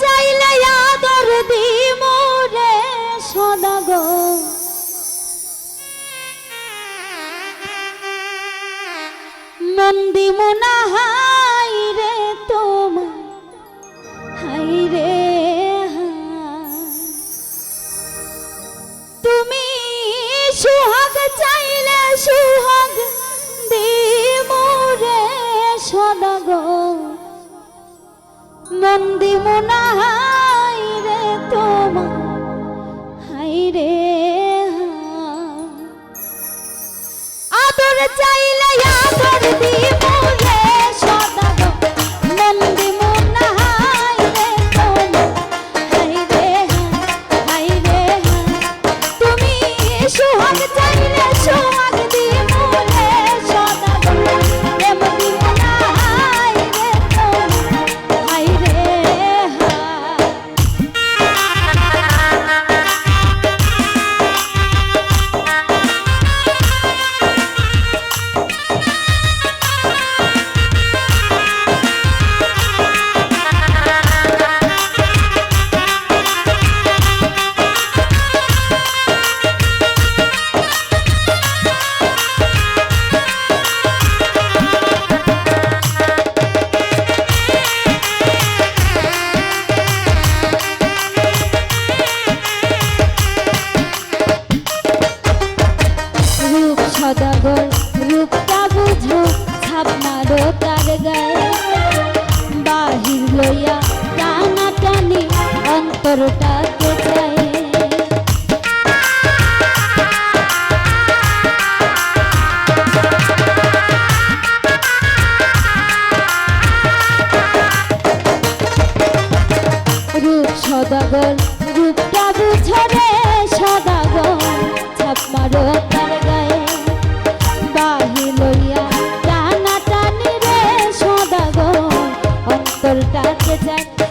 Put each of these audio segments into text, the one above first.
চাইলে আদর দিয়ে মন্দি মোনা হাই রে তোমা হাই রে আদর চাইলে আদর দিব। তার গায়ে বাহির লইয়া টানা টানি অন্তরটাকে চায় সদাগর যেন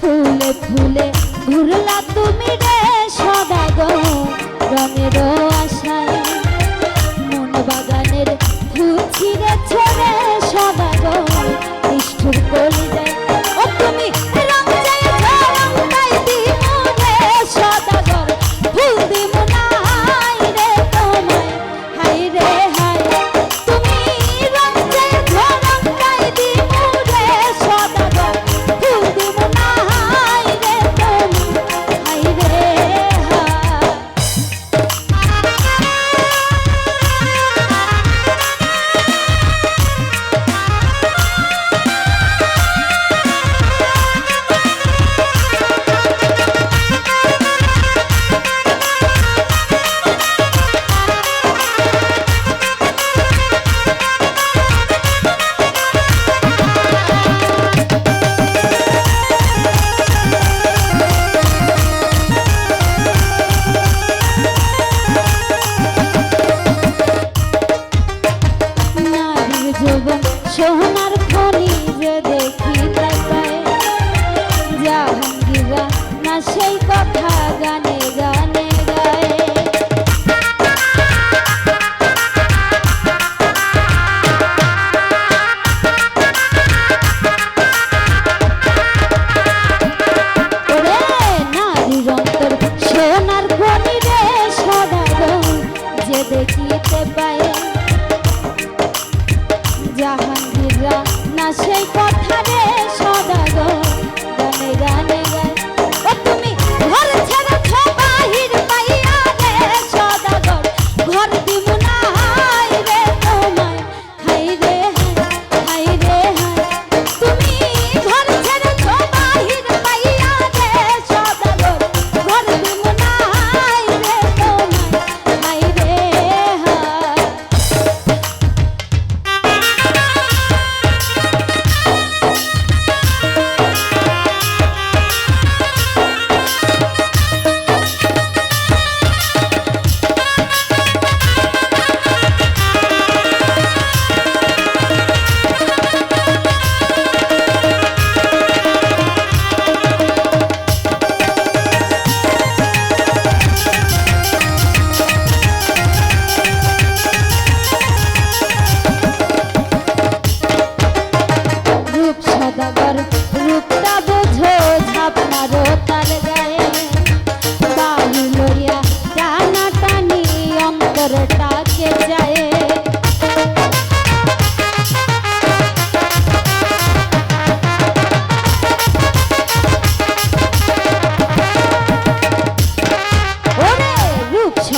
ফুলে ফুলে ঘুরলা তুমি রে সদা গো রঙের আশায় মন বাগান সোনার খনি যে দেখি তাকায় জাহাঙ্গীরা না সেই কথা গানে গানে গায়। সোনার খনি রে সদা যে দেখিতে পায় সেই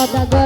moda agora.